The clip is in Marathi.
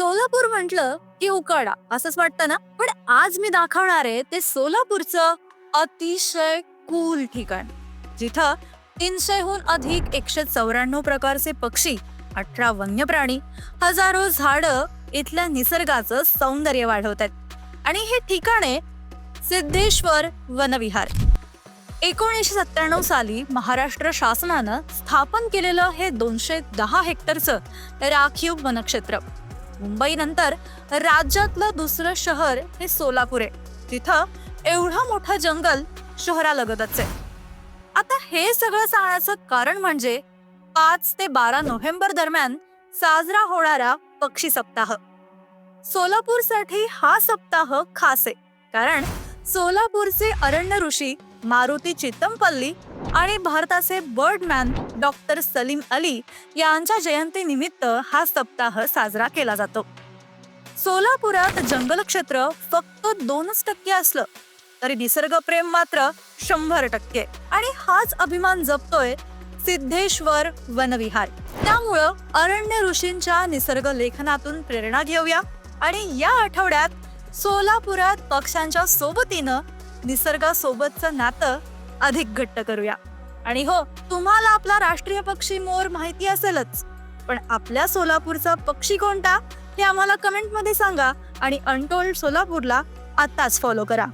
सोलापूर म्हटलं की उकाडा असंच वाटतं ना? पण आज मी दाखवणार आहे ते सोलापूरचं अतिशय कूल ठिकाण. जिथं तीनशेहून अधिक एकशे चौऱ्याण्णव प्रकारचे पक्षी अठरा वन्य प्राणी हजारो झाडं इथल्या निसर्गाचं सौंदर्य वाढवत आहेत आणि हे ठिकाण आहे सिद्धेश्वर वनविहार. एकोणीसशे सत्त्याण्णव साली महाराष्ट्र शासनानं स्थापन केलेलं हे दोनशे दहा हेक्टरचं राखीव वनक्षेत्र. मुंबईनंतर राज्यातलं दुसरं शहर हे सोलापूर आहे. तिथं एवढं मोठं जंगल शहरालगतच आहे. आता हे सगळं सांगण्याचं कारण म्हणजे पाच ते बारा नोव्हेंबर दरम्यान साजरा होणारा पक्षी सप्ताह. सोलापूरसाठी हा सप्ताह खास आहे. कारण सोलापूरचे अरण्य ऋषी मारुती चित्तमपल्ली आणि भारताचे बर्डमॅन डॉक्टर सलीम अली यांच्या जयंतीनिमित्त हा सप्ताह साजरा केला जातो. सोलापुरात जंगल क्षेत्र फक्त दोनच टक्के असलं तरी निसर्गप्रेम मात्र शंभर टक्के. आणि हाच अभिमान जपतोय सिद्धेश्वर वनविहार. त्यामुळं अरण्य ऋषींच्या निसर्ग लेखनातून प्रेरणा घेऊया. आणि या आठवड्यात सोलापुरात पक्ष्यांच्या सोबतीनं निसर्गासोबतचं नातं अधिक घट्ट करूया. आणि हो तुम्हाला आपला राष्ट्रीय पक्षी मोर माहिती असेलच. पण आपल्या सोलापूरचा पक्षी कोणता हे आम्हाला कमेंटमध्ये सांगा आणि अनटोल्ड सोलापूरला आत्ताच फॉलो करा.